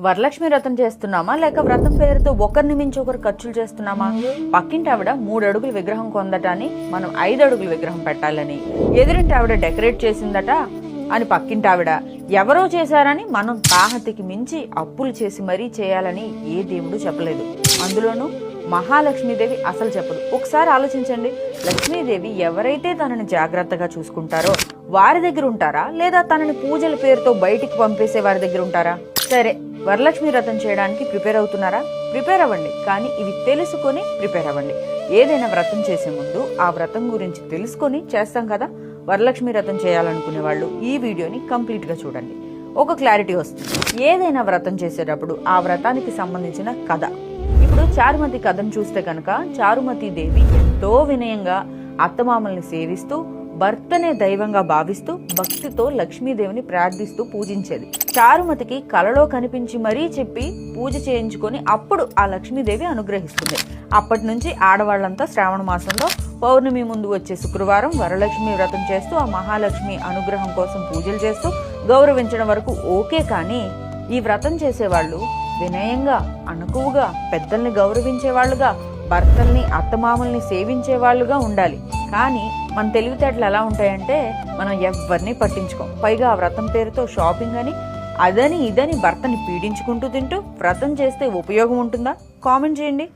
వరలక్ష్మి వ్రతం చేస్తున్నామా? లేక వ్రతం పేరుతో ఒకరిని మించి ఒకరు ఖర్చులు చేస్తున్నామా? పక్కింటి ఆవిడ మూడు అడుగుల విగ్రహం కొందటాన్ని మనం ఐదు అడుగుల విగ్రహం పెట్టాలని. ఎదురింటి ఆవిడ డెకరేట్ చేసిందట అని పక్కింటి ఆవిడ. ఎవరో చేశారని మనం తాహతికి మించి అప్పులు చేసి మరీ చేయాలని ఏ దేవుడు చెప్పలేదు. అందులోనూ మహాలక్ష్మీదేవి అసలు చెప్పదు. ఒకసారి ఆలోచించండి. లక్ష్మీదేవి ఎవరైతే తనని జాగ్రత్తగా చూసుకుంటారో వారి దగ్గర ఉంటారా? లేదా తనని పూజల పేరుతో బయటికి పంపేసే వారి దగ్గర ఉంటారా? సరే వరలక్ష్మి వ్రతం చేయడానికి ప్రిపేర్ అవుతున్నారా? ప్రిపేర్ అవ్వండి కానీ ఇవి తెలుసుకొని ప్రిపేర్ అవ్వండి. ఏదైనా వ్రతం చేసే ముందు ఆ వ్రతం గురించి తెలుసుకొని చేస్తాం కదా? వరలక్ష్మి వ్రతం చేయాలనుకునే వాళ్ళు ఈ వీడియోని కంప్లీట్గా చూడండి. ఒక క్లారిటీ వస్తుంది. ఏదైనా వ్రతం చేసేటప్పుడు ఆ వ్రతానికి సంబంధించిన కథ. ఇప్పుడు చారుమతి కథను చూస్తే కనుక చారుమతి దేవి ఎంతో వినయంగా అత్తమామల్ని సేవిస్తూ భర్తనే దైవంగా భావిస్తూ భక్తితో లక్ష్మీదేవిని ప్రార్థిస్తూ పూజించేది. చారుమతికి కలలో కనిపించి మరీ చెప్పి పూజ చేయించుకొని అప్పుడు ఆ లక్ష్మీదేవి అనుగ్రహిస్తుంది. అప్పటి నుంచి ఆడవాళ్ళంతా శ్రావణ మాసంలో పౌర్ణమి ముందు వచ్చే శుక్రవారం వరలక్ష్మి వ్రతం చేస్తూ ఆ మహాలక్ష్మి అనుగ్రహం కోసం పూజలు చేస్తూ గౌరవించడం వరకు ఓకే కానీ ఈ వ్రతం చేసేవాళ్ళు వినయంగా అణకువగా పెద్దల్ని గౌరవించే వాళ్ళుగా భర్తల్ని అత్తమామల్ని సేవించే వాళ్ళుగా ఉండాలి. కానీ మన తెలివితేటలు ఎలా ఉంటాయంటే మనం ఎవరిని పట్టించుకోం. పైగా ఆ వ్రతం పేరుతో షాపింగ్ అని అదని ఇదని భర్తని పీడించుకుంటూ తింటూ వ్రతం చేస్తే ఉపయోగం ఉంటుందా? కామెంట్ చేయండి.